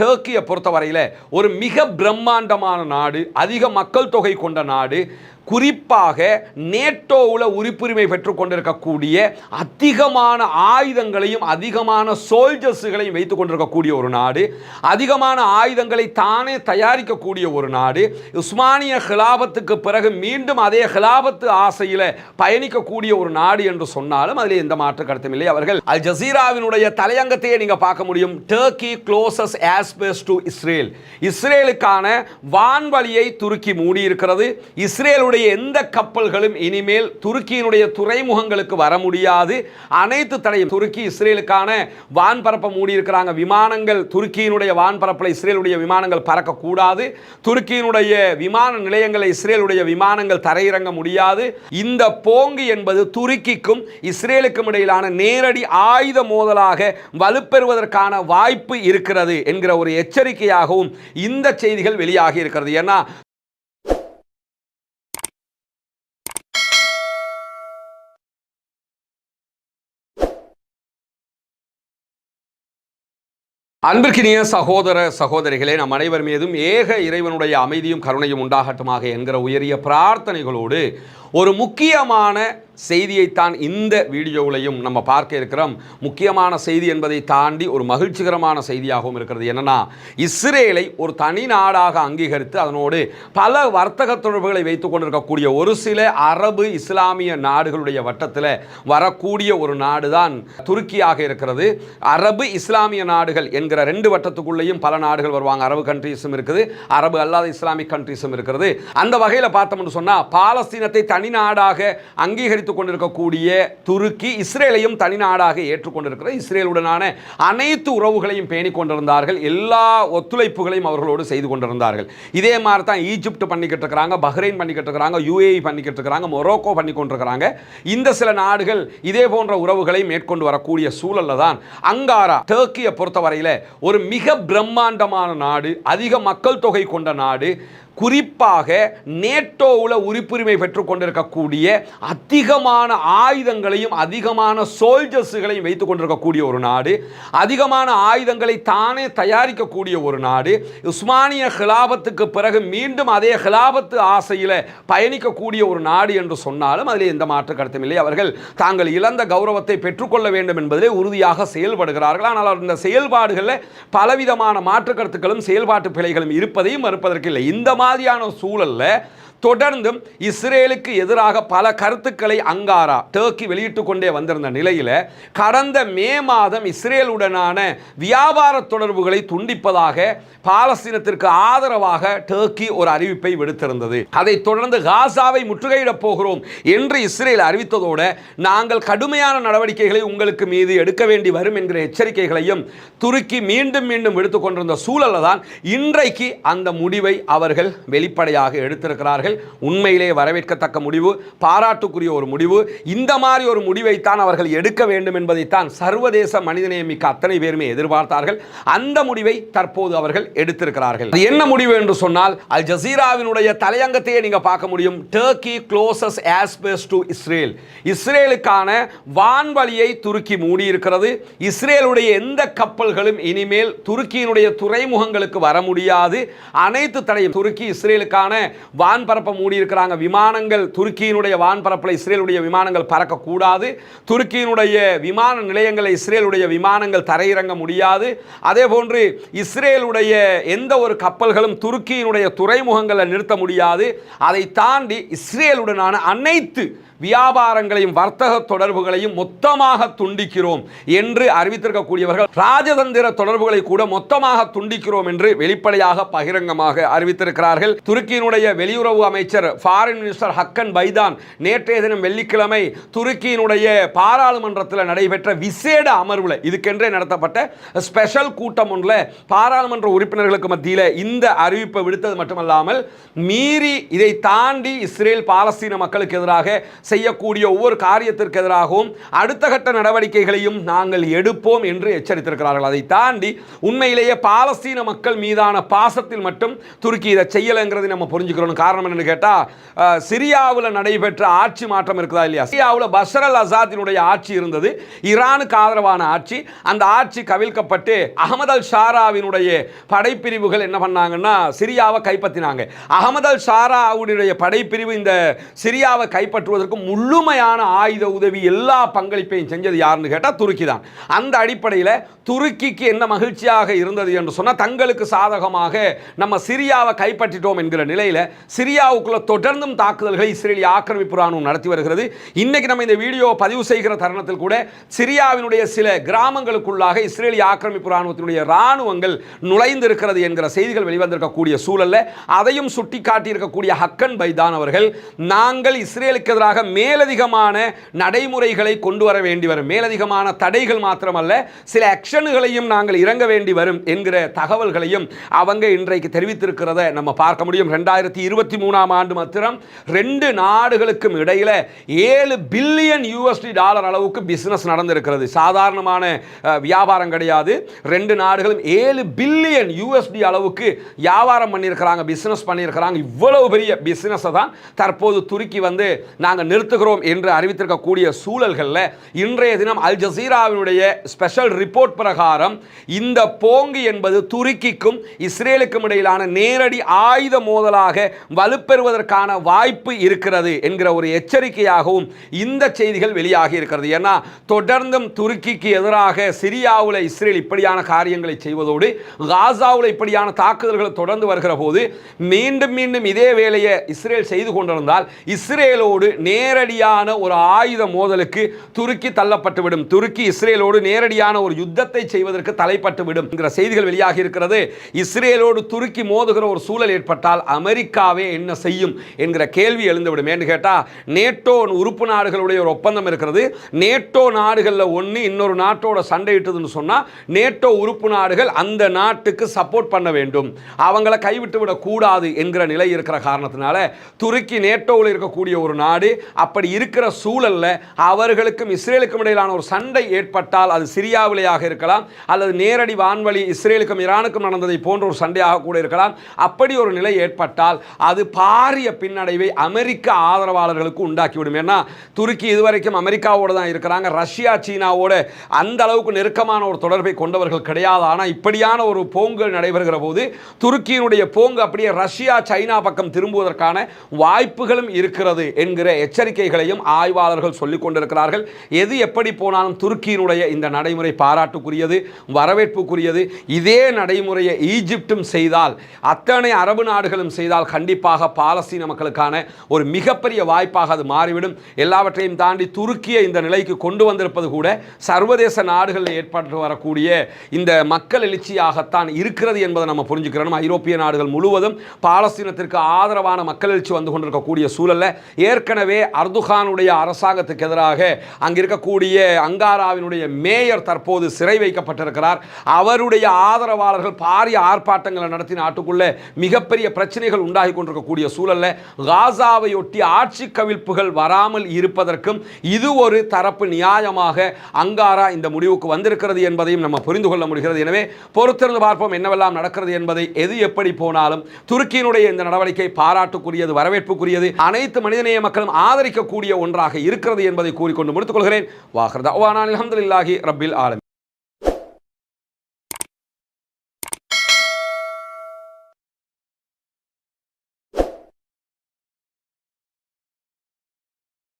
டர்க்கியை பொறுத்தவரையில் ஒரு மிக பிரம்மாண்டமான நாடு அதிக மக்கள் தொகை கொண்ட நாடு. குறிப்பாக நேட்டோவில் உறுப்புரிமை பெற்றுக் கொண்டிருக்கக்கூடிய அதிகமான ஆயுதங்களையும் அதிகமான சோல்ஜர்ஸுகளையும் வைத்துக் கொண்டிருக்கக்கூடிய ஒரு நாடு அதிகமான ஆயுதங்களை தானே தயாரிக்கக்கூடிய ஒரு நாடு. உஸ்மானிய ஹிலாபத்துக்கு பிறகு மீண்டும் அதே ஹிலாபத்து ஆசையில் பயணிக்கக்கூடிய ஒரு நாடு என்று சொன்னாலும் அதில் எந்த மாற்று கருத்தும் இல்லை. அவர்கள் அல் ஜசீராவினுடைய தலையங்கத்தையே நீங்க பார்க்க முடியும். Turkey closes airspace to Israel இஸ்ரேலுக்கான வான்வழியை துருக்கி மூடி இருக்கிறது இஸ்ரேலுடைய எந்த கப்பல்களும் இனிமேல் துருக்கியினுடைய துறைமுகங்களுக்கு வர முடியாது. அனைத்து தடையும் துருக்கி இஸ்ரேலுக்கான வான்பரப்பை மூடி இருக்கிறாங்க விமானங்கள் துருக்கியினுடைய வான்பரப்பில் இஸ்ரேலுடைய விமானங்கள் பறக்கக்கூடாது. துருக்கியினுடைய விமான நிலையங்களை இஸ்ரேலுடைய விமானங்கள் தரையிறங்க முடியாது. இந்த போங்கு என்பது துருக்கிக்கும் இஸ்ரேலுக்கும் இடையிலான நேரடி ஆயுத மோதலாக வலுப்பெறுவதற்கான வாய்ப்பு இருக்கிறது என்கிற ஒரு எச்சரிக்கையாகவும் இந்த செய்திகள் வெளியாகி இருக்கிறது. ஏன்னா அன்பிற்கினிய சகோதர சகோதரிகளே நம் அனைவர் மீதும் ஏக இறைவனுடைய அமைதியும் கருணையும் உண்டாகட்டுமாக என்கிற உயரிய பிரார்த்தனைகளோடு ஒரு முக்கியமான செய்தியைத்தான் இந்த வீடியோவிலையும் நம்ம பார்க்க இருக்கிறோம். முக்கியமான செய்தி என்பதை தாண்டி ஒரு மகிழ்ச்சிகரமான செய்தியாகவும் இருக்கிறது. என்னன்னா இஸ்ரேலை ஒரு தனி நாடாக அங்கீகரித்து அதனோடு பல வர்த்தக தொடர்புகளை வைத்து கொண்டிருக்கக்கூடிய ஒரு சில அரபு இஸ்லாமிய நாடுகளுடைய வட்டத்தில் வரக்கூடிய ஒரு நாடு தான் துருக்கியாக இருக்கிறது. அரபு இஸ்லாமிய நாடுகள் என்கிற ரெண்டு வட்டத்துக்குள்ளேயும் பல நாடுகள் வருவாங்க. அரபு கண்ட்ரீஸும் இருக்குது அரபு அல்லாத இஸ்லாமிக் கண்ட்ரீஸும் இருக்கிறது அந்த வகையில் பார்த்தோம்னு சொன்னால் பாலஸ்தீனத்தை தனி நாடாக அங்கீகரித்து கொண்டிருக்கக்கூடிய துருக்கி இஸ்ரேலையும் தனிநாடாக ஏற்றுக்கொண்டிருக்கிறது. இஸ்ரேலுடனான அனைத்து உறவுகளையும் பேணிக் கொண்டிருந்தார்கள். எல்லா ஒத்துழைப்புகளையும் அவர்களோடு செய்து கொண்டிருந்தார்கள். இதே மாதிரி தான் ஈஜிப்ட் பண்ணிக்கிட்டு இருக்கிறாங்க பஹ்ரைன் பண்ணிக்கிட்டு இருக்கிறாங்க யூஏஇ பண்ணிக்கிட்டு இருக்கிறாங்க மொரோக்கோ பண்ணி கொண்டிருக்கிறாங்க. இந்த சில நாடுகள் இதே போன்ற உறவுகளை மேற்கொண்டு வரக்கூடிய சூழல்ல தான் அங்காரா டர்க்கியை பொறுத்தவரையில் ஒரு மிக பிரம்மாண்டமான நாடு அதிக மக்கள் தொகை கொண்ட நாடு குறிப்பாக நேட்டோவில் உறுப்புரிமை பெற்றுக்கொண்டிருக்கக்கூடிய அதிகமான ஆயுதங்களையும் அதிகமான சோல்ஜர்ஸுகளையும் வைத்து கொண்டிருக்கக்கூடிய ஒரு நாடு அதிகமான ஆயுதங்களை தானே தயாரிக்கக்கூடிய ஒரு நாடு. உஸ்மானிய ஹிலாபத்துக்கு பிறகு மீண்டும் அதே ஹிலாபத்து ஆசையில் பயணிக்கக்கூடிய ஒரு நாடு என்று சொன்னாலும் அதில் எந்த மாற்று கருத்தும் இல்லை. அவர்கள் தாங்கள் இழந்த கௌரவத்தை பெற்றுக்கொள்ள வேண்டும் என்பதிலே உறுதியாக செயல்படுகிறார்கள். ஆனால் அந்த செயல்பாடுகளில் பலவிதமான மாற்று கருத்துக்களும் செயல்பாட்டு பிழைகளும் இருப்பதையும் மறுப்பதற்கு இல்லை. இந்த மாதிரியான சூழலில் தொடர்ந்தும் இஸ்ரேலுக்கு எதிராக பல கருத்துக்களை அங்காரா டர்க்கி வெளியிட்டு கொண்டே வந்திருந்த நிலையில் கடந்த மே மாதம் இஸ்ரேலுடனான வியாபார தொடர்புகளை துண்டிப்பதாக பாலஸ்தீனத்திற்கு ஆதரவாக டர்க்கி ஒரு அறிவிப்பை விடுத்திருந்தது. அதைத் தொடர்ந்து காசாவை முற்றுகையிடப் போகிறோம் என்று இஸ்ரேல் அறிவித்ததோடு நாங்கள் கடுமையான நடவடிக்கைகளை உங்களுக்கு மீது எடுக்க வேண்டி வரும் என்கிற எச்சரிக்கைகளையும் துருக்கி மீண்டும் மீண்டும் எடுத்துக்கொண்டிருந்த சூழலில் தான் இன்றைக்கு அந்த முடிவை அவர்கள் வெளிப்படையாக எடுத்திருக்கிறார்கள். உண்மையிலே வரவேற்கத்தக்க முடிவு பாராட்டுக்குரிய ஒரு முடிவு. இந்த மாதிரி ஒரு முடிவைத்தான் அவர்கள் எடுக்க வேண்டும் என்பதைத்தான் சர்வதேச மனிதநேயமிக்க அத்தனை பேருமே எதிர்பார்த்தார்கள். அந்த முடிவை தற்போது அவர்கள் எடுத்திருக்கிறார்கள். என்ன முடிவு என்று சொன்னால் அல் ஜசீராவினுடைய தலையங்கத்தையே நீங்க பார்க்க முடியும். Turkey closes airspace to Israel இஸ்ரேலுக்கான வான்வழியை துருக்கி மூடியிருக்கிறது. இஸ்ரேலுடைய எந்த கப்பல்களும் இனிமேல் துருக்கியினுடைய துறைமுகங்களுக்கு வர முடியாது. அனைத்து தடையும் துருக்கி இஸ்ரேலுக்கான வான்பர வான்பரப்பை மூடி இருக்கிறாங்க விமானங்கள் துருக்கியினுடைய வான்பரப்பில் இஸ்ரேலுடைய விமானங்கள் பறக்கக்கூடாது. துருக்கியினுடைய விமான நிலையங்களை இஸ்ரேலுடைய விமானங்கள் தரையிறங்க முடியாது. அதே போன்று இஸ்ரேலுடைய எந்த ஒரு கப்பல்களும் துருக்கியினுடைய துறைமுகங்களை நிறுத்த முடியாது. அதை தாண்டி இஸ்ரேலுடனான அனைத்து வியாபாரங்களையும் வர்த்தக தொடர்புகளையும் மொத்தமாக துண்டிக்கிறோம் என்று அறிவித்திருக்கக்கூடியவர்கள் ராஜதந்திர தொடர்புகளை கூட மொத்தமாக துண்டிக்கிறோம் என்று வெளிப்படையாக பகிரங்கமாக அறிவித்திருக்கிறார்கள். துருக்கியினுடைய வெளியுறவு அமைச்சர் ஃபாரின் மினிஸ்டர் ஹக்கன் பைதான் நேற்றைய தினம் வெள்ளிக்கிழமை துருக்கியினுடைய பாராளுமன்றத்தில் நடைபெற்ற விசேட அமர்வில் இதுக்கென்றே நடத்தப்பட்ட ஸ்பெஷல் கூட்டம் ஒன்றில் பாராளுமன்ற உறுப்பினர்களுக்கு மத்தியில் இந்த அறிவிப்பை விடுத்தது மட்டுமல்லாமல் மீறி இதை தாண்டி இஸ்ரேல் பாலஸ்தீன மக்களுக்கு எதிராக செய்யக்கூடிய ஒவ்வொரு காரியத்திற்கு எதிராகவும் அடுத்த கட்ட நடவடிக்கைகளையும் நாங்கள் எடுப்போம் என்று எச்சரித்திருக்கிறார்கள். அதை தாண்டி உண்மையிலேயே பாலஸ்தீன மக்கள் மீதான பாசத்தில் மட்டும் துருக்கி இதை செய்யலைங்கிறதை நம்ம புரிஞ்சுக்கிறோம் காரணம் என்னன்னு கேட்டால் சிரியாவில் நடைபெற்ற ஆட்சி மாற்றம் இருக்குதா இல்லையா? சிரியாவில் பஷர் அல் அசாத்தினுடைய ஆட்சி இருந்தது. ஈரானுக்கு ஆதரவான ஆட்சி. அந்த ஆட்சி கவிழ்க்கப்பட்டு அகமது அல் ஷாராவினுடைய படைப்பிரிவுகள் என்ன பண்ணாங்கன்னா சிரியாவை கைப்பற்றினாங்க. அகமது அல் ஷாராவுடைய படைப்பிரிவு இந்த சிரியாவை கைப்பற்றுவதற்கு முழுமையான ஆயுத உதவி எல்லா பங்களிப்பையும் செஞ்சது யாருன்னு கேட்டால் துருக்கி தான். அந்த அடிப்படையில் துருக்கிக்கு என்ன மகிழ்ச்சியாக இருந்தது என்று சொன்னால் தங்களுக்கு சாதகமாக நம்ம சிரியாவை கைப்பற்றிட்டோம் என்கிற நிலையில் சிரியாவுக்குள்ள தொடர்ந்தும் தாக்குதல்களை இஸ்ரேலிய ஆக்கிரமிப்பு ராணுவம் நடத்தி வருகிறது. இன்னைக்கு நம்ம இந்த வீடியோ பதிவு செய்கிற தருணத்தில் கூட சிரியாவினுடைய சில கிராமங்களுக்குள்ளாக இஸ்ரேலிய ஆக்கிரமிப்பு ராணுவத்தினுடைய ராணுவங்கள் நுழைந்திருக்கிறது என்கிற செய்திகள் வெளிவந்திருக்கக்கூடிய சூழல்ல அதையும் சுட்டி காட்டியிருக்கக்கூடிய ஹக்கன் பைதான் அவர்கள் நாங்கள் இஸ்ரேலுக்கு எதிராக மேலதிகமான நடைமுறைகளை கொண்டு வர வேண்டி வரும். மேலதிகமான தடைகள் மாத்திரமல்ல சில ஆக்ஷன்களையும் நாங்கள் இறங்க வேண்டி வரும் என்கிற தகவல்களையும் அவங்க இன்றைக்கு தெரிவித்திருக்கிறத நம்ம பார்க்க முடியும். ரெண்டாயிரத்தி இருபத்தி மூணாம் ஆண்டு மாத்திரம் ரெண்டு நாடுகளுக்கும் இடையில ஏழு பில்லியன் யூஎஸ்டி டாலர் அளவுக்கு பிஸ்னஸ் நடந்திருக்கிறது. சாதாரணமான வியாபாரம் கிடையாது. ரெண்டு நாடுகளும் ஏழு பில்லியன் யூஎஸ்டி அளவுக்கு வியாபாரம் பண்ணியிருக்கிறாங்க பிசினஸ் பண்ணியிருக்கிறாங்க. இவ்வளவு பெரிய பிஸ்னஸை தான் தற்போது துருக்கி வந்து நாங்கள் நிறுத்துகிறோம் என்று அறிவித்திருக்கக்கூடிய சூழல்களில் இன்றைய தினம் அல் ஜசீராவினுடைய ஸ்பெஷல் ரிப்போர்ட் பிரகாரம் இந்த போங்கு என்பது துருக்கிக்கும் இஸ்ரேலுக்கும் இடையிலான நேரடி ஆயுத மோதலாக வலுப்பெறுவதற்கான வாய்ப்பு இருக்கிறது என்கிற ஒரு எச்சரிக்கையாகவும் இந்த செய்திகள் வெளியாகி இருக்கிறது. ஏன்னா தொடர்ந்தும் துருக்கிக்கு எதிராக சிரியாவில் இஸ்ரேல் இப்படியான காரியங்களை செய்வதோடு காசாவில் இப்படியான தாக்குதல்கள் தொடர்ந்து வருகிற போது மீண்டும் மீண்டும் இதே வேலையை இஸ்ரேல் செய்து கொண்டிருந்தால் இஸ்ரேலோடு நேரடியான ஒரு ஆயுத மோதலுக்கு துருக்கி தள்ளப்பட்டுவிடும். துருக்கி இஸ்ரேலோடு நேரடியான ஒரு யுத்தத்தை செய்வதற்கு தலைப்பட்டுவிடும் என்கிற செய்திகள் வெளியாகி இருக்கிறது. இஸ்ரேலோடு துருக்கி மோதுகிற ஒரு சூழல் ஏற்பட்டால் அமெரிக்காவே என்ன செய்யும் என்கிற கேள்வி எழுந்துவிடும். ஏன்னு கேட்டால் நேட்டோ உறுப்பு நாடுகளுடைய ஒரு ஒப்பந்தம் இருக்கிறது. நேட்டோ நாடுகளில் ஒன்று இன்னொரு நாட்டோட சண்டையிட்டதுன்னு சொன்னால் நேட்டோ உறுப்பு நாடுகள் அந்த நாட்டுக்கு சப்போர்ட் பண்ண வேண்டும். அவங்கள கைவிட்டு விடக்கூடாது என்கிற நிலை இருக்கிற காரணத்தினால துருக்கி நேட்டோவில் இருக்கக்கூடிய ஒரு நாடு அப்படி இருக்கிற சூழல்ல அவர்களுக்கும் இஸ்ரேலுக்கும் இடையிலான ஒரு சண்டை ஏற்பட்டால் அது சிரியாவிலேயாக இருக்கலாம் அல்லது நேரடி வான்வழி இஸ்ரேலுக்கும் ஈரானுக்கும் நடந்ததை போன்ற ஒரு சண்டையாக கூட இருக்கலாம். அப்படி ஒரு நிலை ஏற்பட்டால் அது பாரிய பின்னடைவை அமெரிக்க ஆதரவாளர்களுக்கு உண்டாக்கிவிடும். ஏன்னா துருக்கி இதுவரைக்கும் அமெரிக்காவோடு தான் இருக்கிறாங்க. ரஷ்யா சீனாவோட அந்த அளவுக்கு நெருக்கமான ஒரு தொடர்பை கொண்டவர்கள் கிடையாது. ஆனால் இப்படியான ஒரு போங்கல் நடைபெறுகிற போது துருக்கியினுடைய போங்கு அப்படியே ரஷ்யா சைனா பக்கம் திரும்புவதற்கான வாய்ப்புகளும் இருக்கிறது என்கிற எச்ச எச்சரிக்கைகளையும் ஆய்வாளர்கள் சொல்லிக் கொண்டிருக்கிறார்கள். எது எப்படி போனாலும் துருக்கியினுடைய இந்த நடைமுறை பாராட்டுக்குரியது வரவேற்புக்குரியது. இதே நடைமுறையை ஈஜிப்டும் செய்தால் அத்தனை அரபு நாடுகளும் செய்தால் கண்டிப்பாக பாலஸ்தீன மக்களுக்கான ஒரு மிகப்பெரிய வாய்ப்பாக அது மாறிவிடும். எல்லாவற்றையும் தாண்டி துருக்கியை இந்த நிலைக்கு கொண்டு வந்திருப்பது கூட சர்வதேச நாடுகளில் ஏற்பட்டு வரக்கூடிய இந்த மக்கள் எழுச்சியாகத்தான் இருக்கிறது என்பதை நம்ம புரிஞ்சுக்கிறோம். ஐரோப்பிய நாடுகள் முழுவதும் பாலஸ்தீனத்திற்கு ஆதரவான மக்கள் எழுச்சி வந்து கொண்டிருக்கக்கூடிய சூழல்ல ஏற்கனவே அர்துகானுடைய அரசாங்கத்துக்கு எதிராக அங்கே இருக்கக்கூடிய அங்காராவினுடைய மேயர் தற்போது சிறை வைக்கப்பட்டிருக்கிறார். அவருடைய ஆதரவாளர்கள் பாரிய ஆர்ப்பாட்டங்களை நடத்தி நாட்டுக்குள்ளே மிகப்பெரிய பிரச்சனைகள் உண்டாகி கொண்டிருக்கக்கூடிய சூழல்ல காசாவையொட்டி ஆட்சி கவிழ்ப்புகள் வராமல் இருப்பதற்கும் இது ஒரு தரப்பு நியாயமாக அங்காரா இந்த முடிவுக்கு வந்திருக்கிறது என்பதையும் நம்ம புரிந்து கொள்ள முடிகிறது. எனவே பொறுத்திருந்து பார்ப்போம் என்னவெல்லாம் நடக்கிறது என்பதை எது எப்படி போனாலும் துருக்கியினுடைய இந்த நடவடிக்கை பாராட்டுக்குரியது வரவேற்புக்குரியது. அனைத்து மனிதநேய மக்களும் ஆதரிக்கக்கூடிய ஒன்றாக இருக்கிறது என்பதை கூறிக்கொண்டு முடித்துக் கொள்கிறேன் வாஹர்தா அஹமதுல்லாஹி ரப்பில் ஆலமி